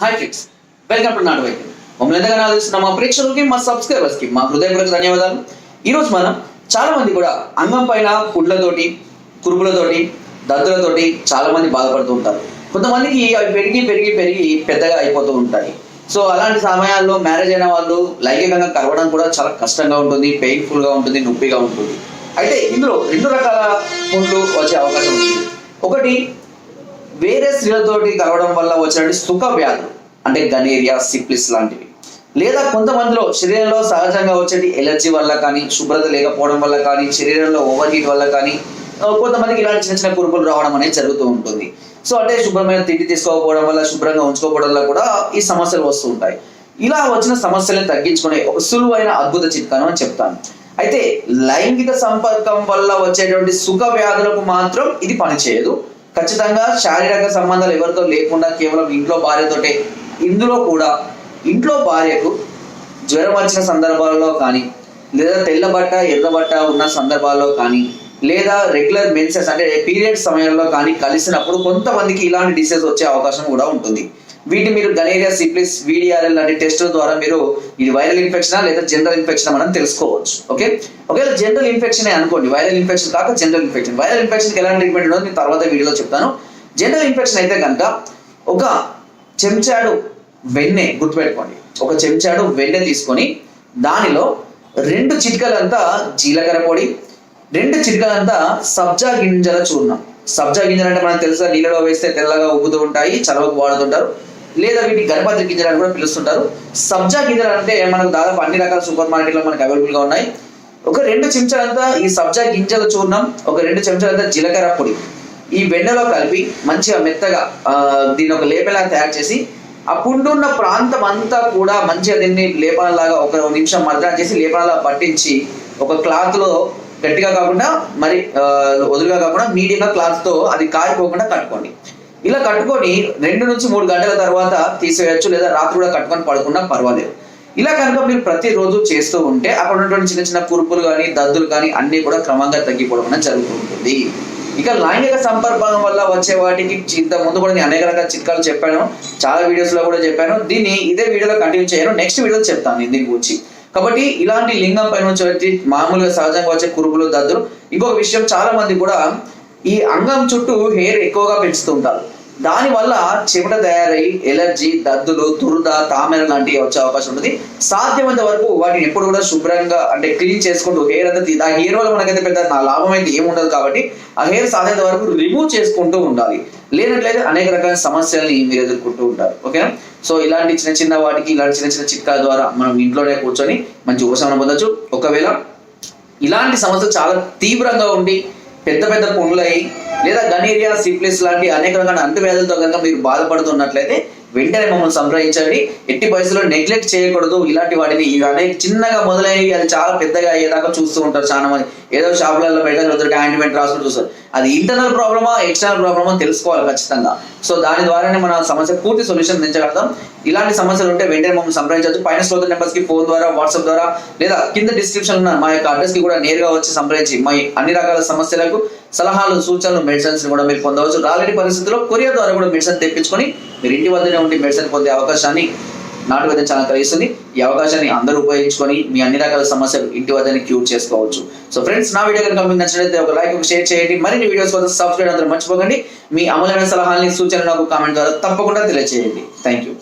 Hi friends welcome to నాటు వైద్యం మమ్మల్ని ఎంతగానో ఆదరిస్తున్న మా ప్రేక్షకులకి మా సబ్స్క్రైబర్స్కి మా హృదయపూర్వక ధన్యవాదాలు. ఈ రోజు మనం చాలా మంది కూడా అంగం పైన పుండ్లతోటి కురుపులతోటి దద్దులతోటి చాలా మంది బాధపడుతూ ఉంటారు. కొంతమందికి అవి పెరిగి పెరిగి పెరిగి పెద్దగా అయిపోతూ ఉంటాయి. సో అలాంటి సమయాల్లో మ్యారేజ్ అయిన వాళ్ళు లైంగికంగా కలవడం కూడా చాలా కష్టంగా ఉంటుంది పెయిన్ఫుల్గా ఉంటుంది నొప్పిగా ఉంటుంది. అయితే ఇందులో రెండు రకాల పుండ్లు వచ్చే అవకాశం ఉంది. ఒకటి వేరే స్త్రీలతోటి కలవడం వల్ల వచ్చినటువంటి సుఖ వ్యాధులు అంటే గనేరియా సిప్లిస్ లాంటివి. లేదా కొంతమందిలో శరీరంలో సహజంగా వచ్చేటి ఎలర్జీ వల్ల కానీ శుభ్రత లేకపోవడం వల్ల కానీ శరీరంలో ఓవర్ హీట్ వల్ల కానీ కొంతమందికి ఇలాంటి చిన్న చిన్న కురుపులు రావడం అనేది జరుగుతూ ఉంటుంది. సో అంటే శుభ్రమైన తిండి తీసుకోకపోవడం వల్ల శుభ్రంగా ఉంచుకోకపోవడం వల్ల కూడా ఈ సమస్యలు వస్తూ ఉంటాయి. ఇలా వచ్చిన సమస్యలను తగ్గించుకునే ఒక సులువైన అద్భుత చిట్కాను అని చెప్తాను. అయితే లైంగిక సంపర్కం వల్ల వచ్చేటువంటి సుఖ వ్యాధులకు మాత్రం ఇది పనిచేయదు. ఖచ్చితంగా శారీరక సంబంధాలు ఎవరితో లేకుండా కేవలం ఇంట్లో భార్యతోటే. ఇందులో కూడా ఇంట్లో భార్యకు జ్వరం వచ్చిన సందర్భాలలో కానీ లేదా తెల్ల బట్ట ఎర్ర బట్ట ఉన్న సందర్భాల్లో కానీ లేదా రెగ్యులర్ మెన్సెస్ అంటే పీరియడ్ సమయంలో కానీ కలిసినప్పుడు కొంతమందికి ఇలాంటి డిసీజ్ వచ్చే అవకాశం కూడా ఉంటుంది. వీటి మీరు గనేరియా సిప్లిస్ వీడిఆర్ఎల్ లాంటి టెస్టుల ద్వారా మీరు ఇది వైరల్ ఇన్ఫెక్షన్ లేదా జనరల్ ఇన్ఫెక్షన్ మనం తెలుసుకోవచ్చు. ఓకే? ఒకవేళ జనరల్ ఇన్ఫెక్షన్ అనుకోండి వైరల్ ఇన్ఫెక్షన్ కాక జనరల్ ఇన్ఫెక్షన్. వైరల్ ఇన్ఫెక్షన్ ఎలాంటి ట్రీట్మెంట్ ఉండదు నేను తర్వాత వీడియోలో చెప్తాను. జనరల్ ఇన్ఫెక్షన్ అయితే కనుక ఒక చెంచాడు వెన్నె గుర్తుపెట్టుకోండి. ఒక చెంచాడు వెన్నె తీసుకొని దానిలో రెండు చిటికలంతా జీలకర్ర పొడి రెండు చిటికలంతా సబ్జా గింజల చూర్ణం. సబ్జా గింజలు అంటే మనకు తెలుసా? నీళ్ళలో వేస్తే తెల్లగా ఉబ్బుతూ ఉంటాయి చలవకు వాడుతుంటారు. లేదా వీటిని గణపతి గింజలు అని కూడా పిలుస్తుంటారు. సబ్జా గింజలు అంటే మనకు దాదాపు అన్ని రకాల సూపర్ మార్కెట్లో మనకు అవైలబుల్గా ఉన్నాయి. ఒక రెండు చెంచాలంతా ఈ సబ్జా గింజల చూర్ణం ఒక రెండు చెంచాలంతా జీలకర్ర పొడి. ఈ వెన్నెలో కలిపి మంచిగా మెత్తగా దీని ఒక లేపలా తయారు చేసి ఆ పుండున్న ప్రాంతం అంతా కూడా మంచిగా దీన్ని లేపనలాగా ఒక నిమిషం మర్దన చేసి లేపనలా పట్టించి ఒక క్లాత్లో గట్టిగా కాకుండా మరి వదులుగా కాకుండా మీడియంగా క్లాత్తో అది కారిపోకుండా కట్టుకోండి. ఇలా కట్టుకొని రెండు నుంచి మూడు గంటల తర్వాత తీసేయచ్చు లేదా రాత్రి కూడా కట్టుకొని పడుకున్నా పర్వాలేదు. ఇలా కనుక మీరు ప్రతిరోజు చేస్తూ ఉంటే అక్కడ ఉన్నటువంటి చిన్న చిన్న కురుపులు కానీ దద్దులు కానీ అన్ని కూడా క్రమంగా తగ్గిపోవడం అనేది జరుగుతూ ఇక లైంగిక సంపర్కం వల్ల వచ్చే వాటికి ఇంత ముందు కూడా నేను అనేక రకాల చిట్కాలు చెప్పాను. చాలా వీడియోస్లో కూడా చెప్పాను. దీన్ని ఇదే వీడియోలో కంటిన్యూ చేయను. నెక్స్ట్ వీడియోలో చెప్తాను నేను దీని గురించి. కాబట్టి ఇలాంటి లింగం పైన నుంచి వచ్చి మామూలుగా సహజంగా వచ్చే కురుపులు దద్దులు ఇంకొక విషయం చాలా మంది కూడా ఈ అంగం చుట్టూ హెయిర్ ఎక్కువగా పెంచుతూ ఉంటారు దానివల్ల చెమట తయారై ఎలర్జీ దద్దులు దురద తామెర లాంటివి వచ్చే అవకాశం ఉంటుంది. సాధ్యమైనంత వరకు వాటిని ఎప్పుడు కూడా శుభ్రంగా అంటే క్లీన్ చేసుకుంటూ హెయిర్ అంతా ఆ హెయిర్ వల్ల మనకైతే పెద్ద నా లాభం అయితే ఏముండదు కాబట్టి ఆ హెయిర్ సాధ్యత వరకు రిమూవ్ చేసుకుంటూ ఉండాలి. లేనట్లయితే అనేక రకాల సమస్యల్ని మీరు ఎదుర్కొంటూ ఉంటారు. ఓకేనా? సో ఇలాంటి చిన్న చిన్న వాటికి ఇలాంటి చిన్న చిన్న చిట్కాల ద్వారా మనం ఇంట్లోనే కూర్చొని మంచి ఉపశమనం పొందొచ్చు. ఒకవేళ ఇలాంటి సమస్య చాలా తీవ్రంగా ఉండి పెద్ద పెద్ద పుండ్లయి లేదా గనీరియా సిప్లిస్ లాంటి అనేక రకాల అంటువ్యాధులతో కనుక మీరు బాధపడుతున్నట్లయితే వెంటనే మమ్మల్ని సంప్రదించండి. ఎట్టి పరిస్థితుల్లో నెగ్లెక్ట్ చేయకూడదు. ఇలాంటి వాటిని ఇవి అనేక చిన్నగా మొదలైనవి అది చాలా పెద్దగా అయ్యేదాకా చూస్తూ ఉంటారు చాలా మంది ఏదో షాపులలో పెట్టారు ఒకరికి ఆయింట్మెంట్ రాసుకుని చూస్తారు. అది ఇంటర్నల్ ప్రాబ్లమా ఎక్స్టర్నల్ ప్రాబ్లమా తెలుసుకోవాలి ఖచ్చితంగా. సో దాని ద్వారానే మన సమస్య పూర్తి సొల్యూషన్ పెంచగలుగుతాం ఇలాంటి సమస్యలు ఉంటే వెంటనే మమ్మల్ని సంప్రదించవచ్చు పైన శ్రోత నెంబర్స్కి ఫోన్ ద్వారా వాట్సాప్ ద్వారా లేదా కింద డిస్క్రిప్షన్ ఉన్న మా యొక్క అడ్రస్కి కూడా నేరుగా వచ్చి సంప్రదించి మా అన్ని రకాల సమస్యలకు సలహాలు సూచనలు మెడిసిన్స్ కూడా మీరు పొందవచ్చు. రాలేని పరిస్థితుల్లో కొరియర్ ద్వారా కూడా మెడిసిన్ తెప్పించుకొని మీరు ఇంటి వద్దనే ఉండి మెడిసిన్ పొందే అవకాశాన్ని నాటు వైద్యం చాలా కలిగిస్తుంది ఈ అవకాశాన్ని అందరూ ఉపయోగించుకొని మీ అన్ని రకాల సమస్యలు ఇంటి వద్దనే క్యూర్ చేసుకోవచ్చు. సో ఫ్రెండ్స్ నా వీడియో కనుక మీకు నచ్చినట్లయితే ఒక లైక్ ఒక షేర్ చేయండి. మరిన్ని వీడియోస్ కోసం సబ్స్క్రైబ్ అందరూ మర్చిపోకండి. మీ అమలైన సలహాలని సూచనలు నాకు కామెంట్ ద్వారా తప్పకుండా తెలియజేయండి థ్యాంక్ యూ